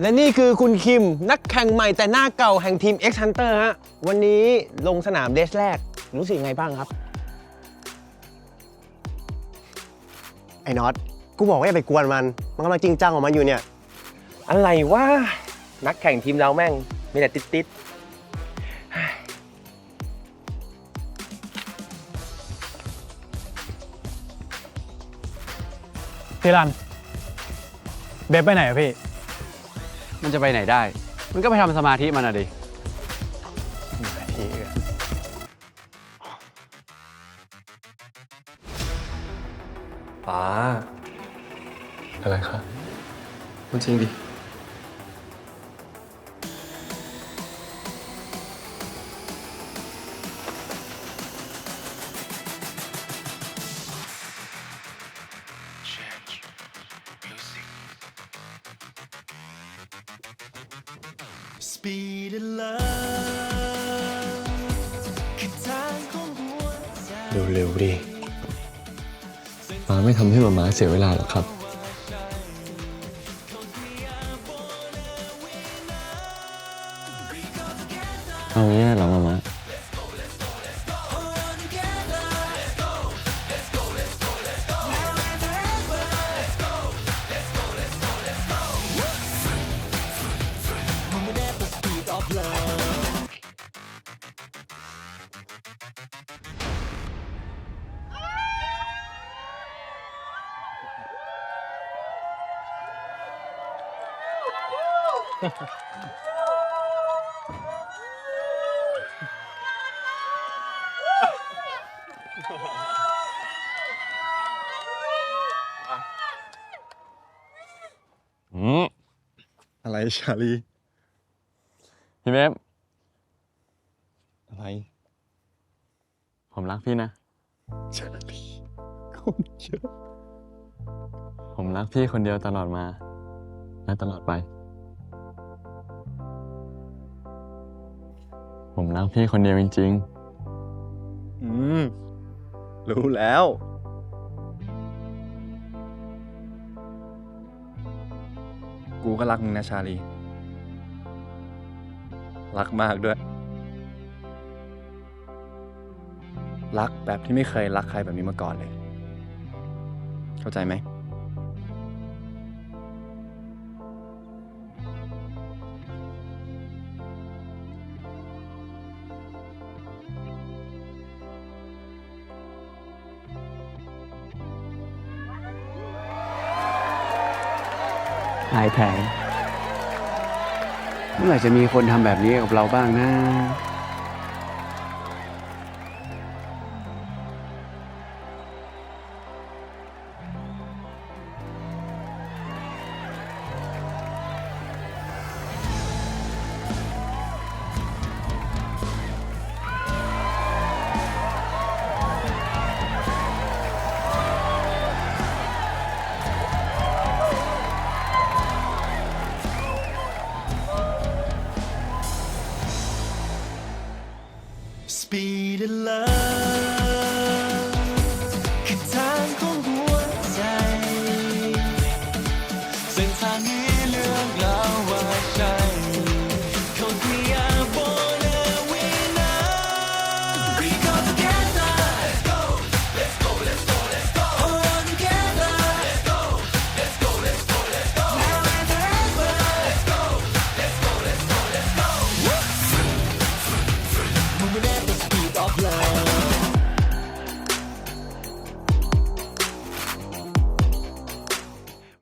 และนี่คือคุณคิมนักแข่งใหม่แต่หน้าเก่าแห่งทีม X Hunter ฮะ วันนี้ลงสนามเดชแรก รู้สึกยังไงบ้างครับ ไอ้น็อต กูบอกว่าอย่าไปกวนมัน มันกำลังจริงจังของมันอยู่เนี่ย อะไรวะ นักแข่งทีมเราแม่ง มีแต่ติดติดพี่รัน เบฟไปไหนอะพี่ มันจะไปไหนได้ มันก็ไปทำสมาธิมันอะดิป้าอะไรคะพูดจริงดิ Speed in love คือทางของหัวใจเร็วๆดิป้าไม่ทำให้หมาม้าเสียเวลาหรอกครับ เอางี้เหรอหมาม้า อืมอะไรชาลีพี่เบฟอะไรผมรักพี่นะ ชาลีคนเยอะ ผมรักพี่คนเดียวตลอดมา และตลอดไป ผมรักพี่คนเดียวจริงอืม รู้แล้ว กูก็รักมึงนะชาลี รักมากด้วย รักแบบที่ไม่เคยรักใครแบบนี้มาก่อนเลย เข้าใจไหม หายแผลเมื่อไหร่จะมีคนทำแบบนี้กับเราบ้างนะ Speed in love